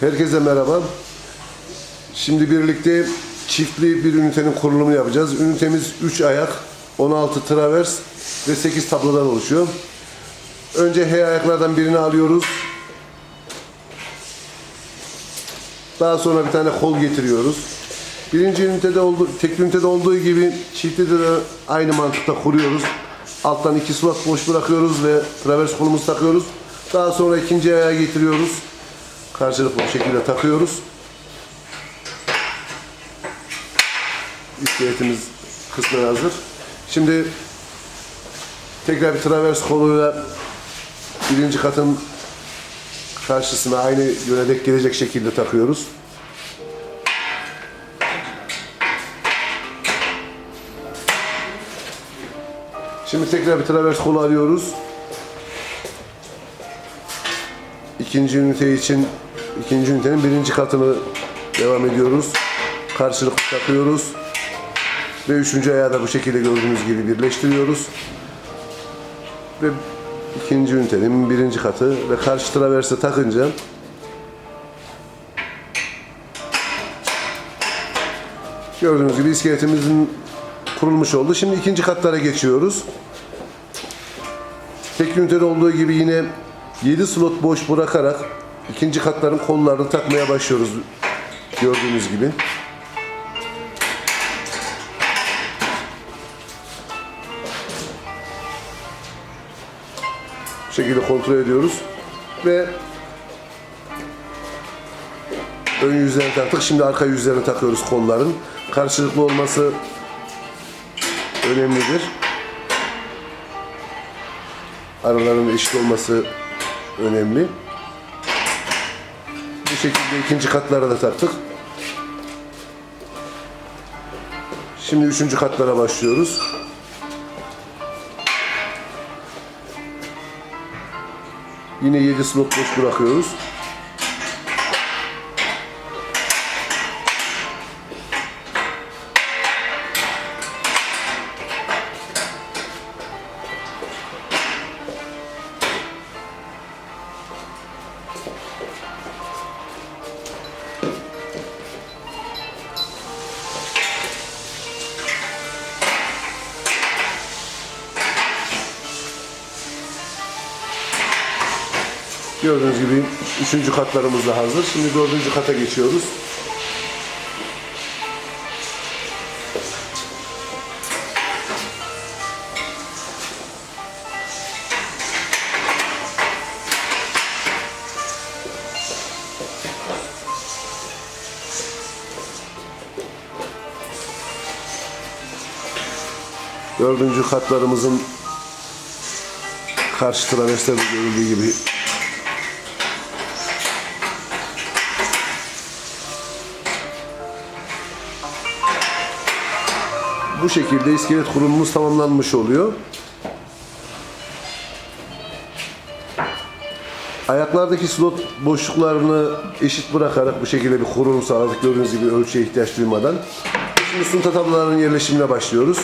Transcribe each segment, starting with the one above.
Herkese merhaba. Şimdi birlikte çiftli bir ünitenin kurulumunu yapacağız. Ünitemiz 3 ayak, 16 travers ve 8 tablodan oluşuyor. Önce H ayaklardan birini alıyoruz. Daha sonra bir tane kol getiriyoruz. Birinci ünitede olduğu, tek ünitede olduğu gibi çiftli de aynı mantıkta kuruyoruz. Alttan iki slot boş bırakıyoruz ve travers kolumuzu takıyoruz. Daha sonra ikinci ayağı getiriyoruz. Karşılıklı bir şekilde takıyoruz. İskeletimiz kısmen hazır. Şimdi tekrar bir travers koluyla birinci katın karşısına aynı yöne denk gelecek şekilde takıyoruz. Şimdi tekrar bir travers kolu alıyoruz. İkinci ünite için ikinci ünitenin birinci katını devam ediyoruz. Karşılıklı takıyoruz. Ve üçüncü ayağı da bu şekilde gördüğünüz gibi birleştiriyoruz. Ve ikinci ünitenin birinci katı ve karşı traverse takınca gördüğünüz gibi iskeletimizin kurulmuş oldu. Şimdi ikinci katlara geçiyoruz. Tek ünitede olduğu gibi yine 7 slot boş bırakarak ikinci katların kollarını takmaya başlıyoruz. Gördüğünüz gibi. Bu şekilde kontrol ediyoruz. Ve ön yüzlerini taktık. Şimdi arka yüzlerini takıyoruz kolların. Karşılıklı olması önemlidir. Aralarının eşit olması önemli. Bu şekilde ikinci katlara da taktık. Şimdi üçüncü katlara başlıyoruz. Yine 7 slot boş bırakıyoruz. Gördüğünüz gibi üçüncü katlarımız da hazır. Şimdi dördüncü kata geçiyoruz. Dördüncü katlarımızın karşı traverslerde görüldüğü gibi bu şekilde iskelet kurulumumuz tamamlanmış oluyor. Ayaklardaki slot boşluklarını eşit bırakarak bu şekilde bir kurulum sağladık. Gördüğünüz gibi ölçüye ihtiyaç duymadan. Şimdi sunta tablolarının yerleşimine başlıyoruz.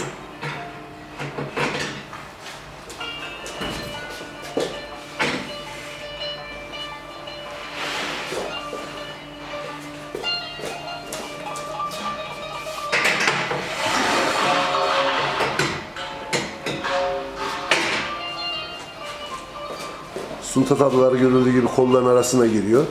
Sunta tabloları görüldüğü gibi kolların arasına giriyor.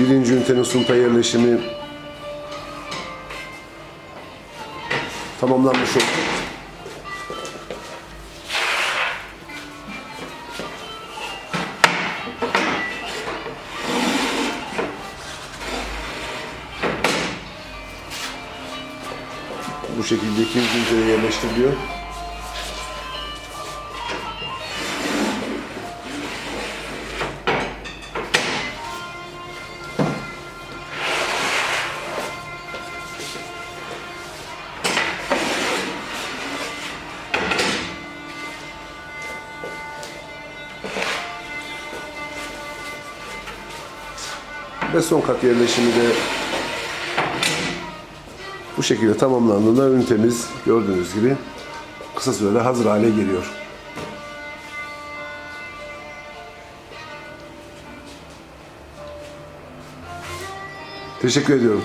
Birinci ünitenin sunta yerleşimi tamamlanmış oldu. bu şekilde ikinci üniteye yerleştiriliyor. Ve son kat yerleşimi de bu şekilde tamamlandığında ünitemiz gördüğünüz gibi kısa sürede hazır hale geliyor. Teşekkür ediyorum.